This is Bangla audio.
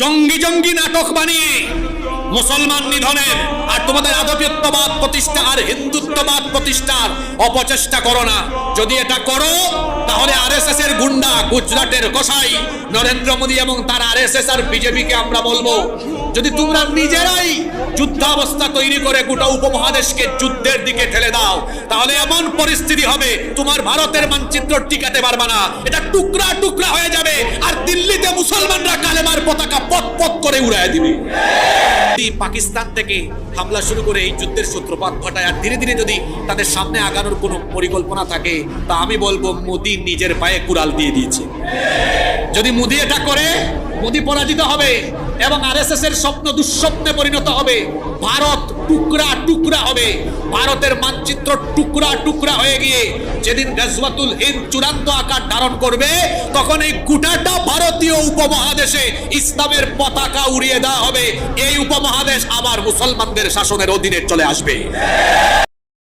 জঙ্গি জঙ্গি নাটক বানিয়ে মুসলমান নিধনের আর তোমাদের আধিপত্যবাদ প্রতিষ্ঠা আর হিন্দুত্ববাদ প্রতিষ্ঠার অপচেষ্টা করো না। যদি এটা করো, তাহলে আরএসএস এর গুন্ডা গুজরাটের কসাই নরেন্দ্র মোদী এবং তার আরএসএস আর বিজেপিকে আমরা বলব, যদি তোমরা নিজেরাই যুদ্ধাবস্থা তৈরি করে গোটা উপমহাদেশকে যুদ্ধের দিকে ঠেলে দাও, তাহলে এমন পরিস্থিতি হবে, তোমার ভারতের মানচিত্র টিকাতে পারবে না। এটা টুকরা টুকরা পথ করে উড়ায় দিবে। পাকিস্তান থেকে হামলা শুরু করে এই যুদ্ধের সূত্রপাত ঘটায়, আর ধীরে ধীরে যদি তাদের সামনে আগানোর কোনো পরিকল্পনা থাকে, তা আমি বলব মোদি নিজের পায়ে কুড়াল দিয়ে দিয়েছে। যদি মোদি এটা করে, মোদি পরাজিত হবে এবং আরএসএস এর স্বপ্ন দুঃস্বপ্নে পরিণত হবে, ভারত টুকরা টুকরা হবে। ভারতের মানচিত্র টুকরা টুকরা হয়ে গিয়ে যেদিন গাজওয়াতুল হিন্দ চূড়ান্ত আকার ধারণ করবে, তখন এই গোটাটা ভারতীয় উপমহাদেশে ইসলামের পতাকা উড়িয়ে দেওয়া হবে। এই উপমহাদেশ আবার মুসলমানদের শাসনের অধীনে চলে আসবে।